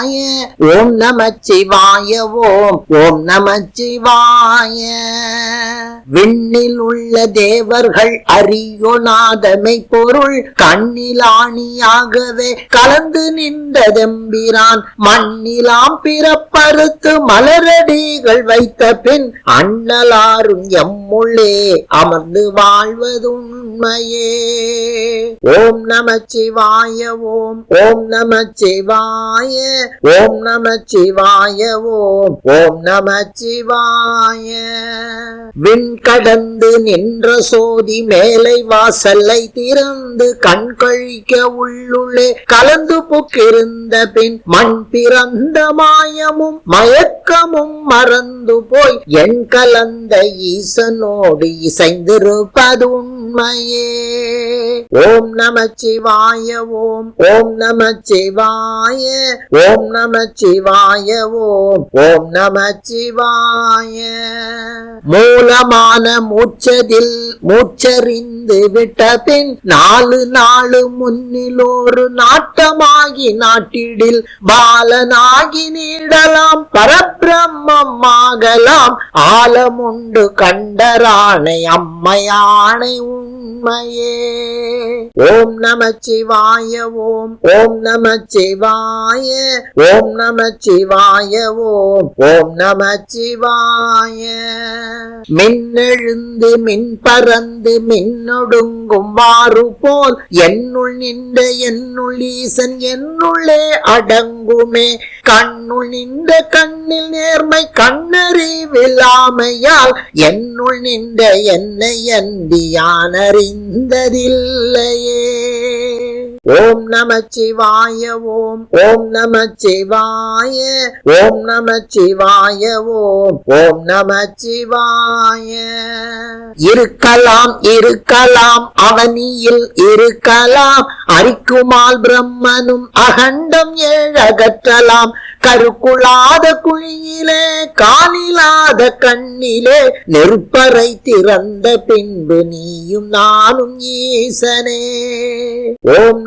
சிவாய ஓம் நமச்சிவாய ஓம். ஓம் நமச்சிவாய. விண்ணில் உள்ள தேவர்கள் அறியொணாதமை பொருள். கண்ணிலாணியாகவே கலந்து நின்றதெம்பிரான். மண்ணிலாம் பிறப்பறுத்து மலரடிகள் வைத்த பின் அண்ணலாரும் எம்முள்ளே அமர்ந்து வாழ்வதுண்மையே. ஓம் நமச்சிவாய ஓம். ஓம் நமச்சிவாய. ஓம் நமச்சிவாய ஓம். ஓம் நமச்சிவாய விண் கடந்து நின்ற சோதி மேலை வாசலை திறந்து கண் கழிக்க உள்ளுள்ளே கலந்து புக்கிருந்த பின் மண் பிறந்த மாயமும் மயக்கமும் மறந்து போய் என் கலந்த ஈசனோடு இசைந்திருப்பது உண்மையே. ஓம் நமச்சிவாய ஓம். ஓம் நமச்சிவாய ஓம் ஓம் நம சிவாய ஓம். ஓம் நம சிவாய. மூலமான மூச்சதில் மூச்சறிந்து விட்ட பின் நாலு நாலு முன்னிலோரு நாட்டமாகி நாட்டிடில் பாலனாகி நீடலாம் பரபிரம்மம் ஆகலாம் ஆலமுண்டு கண்டரானை அம்மையானை உண்மையே. ஓம் நமச்சிவாய ஓம். ஓம் நமச்சிவாய ஓம் நமச்சிவாய ஓம். ஓம் நமச்சிவாய. மின்னெழுந்து மின் பறந்து மின்னொடுங்கும் வாறு போல் என்னுள் நின்ற என்னுள் ஈசன் என்னுள்ளே அடங்குமே. கண்ணுள் நின்ற கண்ணில் நேர்மை கண்ணறிவில்லாமையால் என்னுள் நின்ற என்னை அன்பியான் அறிந்ததில்லையே. ஓம் நமச்சிவாய ஓம். ஓம் நமச்சிவாய ஓம் நமச்சிவாய ஓம். ஓம் நமச்சிவாய. இருக்கலாம் இருக்கலாம் அவனியில் இருக்கலாம். அரிக்குமால் பிரம்மனும் அகண்டம் ஏழகற்றலாம். கருக்குளாத குழியிலே காணிலாத கண்ணிலே நெருப்பறை திறந்த பின்பு நீயும் நானும் ஈசனே. ஓம்